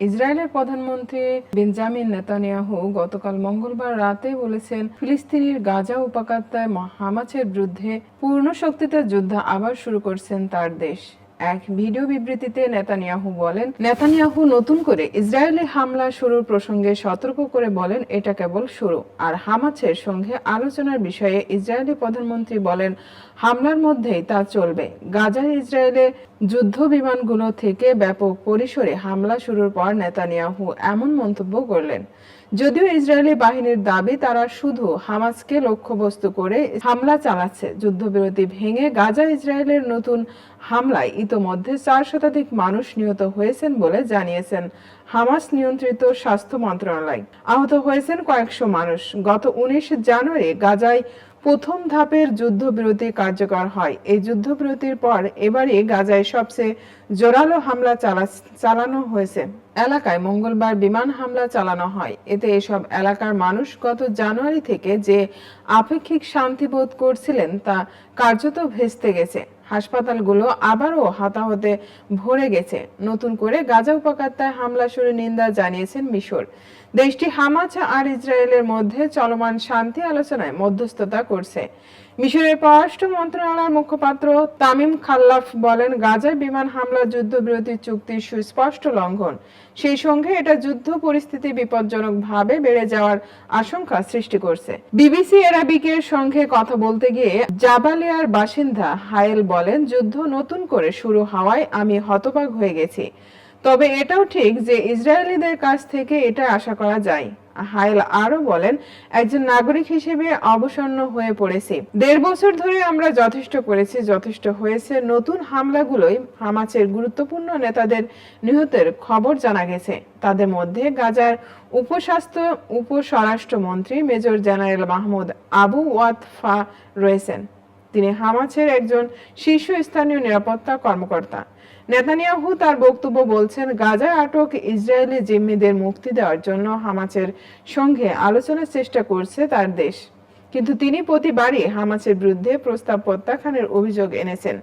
ইসরায়েলের প্রধানমন্ত্রী Benjamin Netanyahu গতকাল মঙ্গলবার রাতে বলেছেন, ফিলিস্তিনির গাজা উপত্যকায় হামাসের বিরুদ্ধে পূর্ণ শক্তিতে যুদ্ধ আবার শুরু করছেন তার দেশ। এক ভিডিও বিবৃতিতে নেতানিয়াহু বলেন, নেতানিয়াহু নতুন করে ইসরায়েলে হামলা শুরুর প্রসঙ্গে সতর্ক করে বলেন, এটা কেবল শুরু। আর হামাসের সঙ্গে আলোচনার বিষয়ে ইসরায়েলি প্রধানমন্ত্রী বলেন, হামলার মধ্যেই তা চলবে। গাজার ইসরায়েলে যুদ্ধ বিমানগুলো থেকে ব্যাপক পরিসরে হামলা শুরুর পর নেতানিয়াহু এমন মন্তব্য করলেন। যদিও ইসরায়েলি বাহিনীর দাবি, তারা শুধু হামাসকে লক্ষ্যবস্তু করে হামলা চালাচ্ছে। যুদ্ধবিরতি ভেঙে গাজা ইসরায়েলের নতুন হামলায় ইতোমধ্যে চার শতাধিক মানুষ নিহত হয়েছেন বলে জানিয়েছেন হামাস নিয়ন্ত্রিত স্বাস্থ্য মন্ত্রণালয়। আহত হয়েছেন কয়েকশো মানুষ। গত উনিশ জানুয়ারি গাজায় প্রথম ধাপের যুদ্ধবিরতি কার্যকর হয়। এই যুদ্ধবিরতির পর এবারে গাজায় সবচেয়ে জোরালো হামলা চালা- চালানো হয়েছে। এলাকায় মঙ্গলবার বিমান হামলা চালানো হয়। এতে এসব এলাকার মানুষ গত জানুয়ারি থেকে যে আপেক্ষিক শান্তি বোধ করছিলেন তা কার্যত ভেস্তে গেছে। হাসপাতালগুলো আবারও হতাহতে ভরে গেছে। নতুন করে গাজা উপত্যকায় হামলা শুরু নিন্দা জানিয়েছেন মিশর। দেশটি হামাস আর ইসরায়েলের মধ্যে চলমান শান্তি আলোচনায় মধ্যস্থতা করছে। মিশরের পররাষ্ট্র মন্ত্রণালয়ের মুখপাত্র তামিম খাল্লাফ বলেন, গাজায় বিমান হামলা, যুদ্ধবিরতি চুক্তির সুস্পষ্ট লঙ্ঘন। সেই সঙ্গে এটা যুদ্ধ পরিস্থিতি বিপজ্জনকভাবে বেড়ে যাওয়ার আশঙ্কা সৃষ্টি করছে। বিবিসি এরাবিকের সঙ্গে কথা বলতে গিয়ে জাবালিয়ার বাসিন্দা হায়েল বলেন, যুদ্ধ নতুন করে শুরু হওয়ায় আমি হতবাক হয়ে গেছি। তবে এটাও ঠিক যে ইসরায়েলিদের কাছ থেকে এটা আশা করা যায়। হাইল আরও বলেন, একজন নাগরিক হিসেবে অবসন্ন হয়ে পড়েছি। দেড় বছর ধরে আমরা যথেষ্ট করেছি, যথেষ্ট হয়েছে। নতুন হামলাগুলোই হামাচের গুরুত্বপূর্ণ নেতাদের নিহতের খবর জানা গেছে। তাদের মধ্যে গাজার উপস্বাস্থ্য, উপস্বরাষ্ট্রমন্ত্রী major general Mahmoud Abu Watfa রয়েছেন। তিনি হামাসের একজন শীর্ষস্থানীয় নিরাপত্তা কর্মকর্তা। নেতানিয়াহু তার বক্তব্য বলছেন, গাজায় আটক ইসরায়েলি জিম্মিদের মুক্তি দেওয়ার জন্য হামাচের সঙ্গে আলোচনার চেষ্টা করছে তার দেশ। কিন্তু তিনি প্রতিবারই হামাসের বিরুদ্ধে প্রস্তাব প্রত্যাখ্যানের অভিযোগ এনেছেন।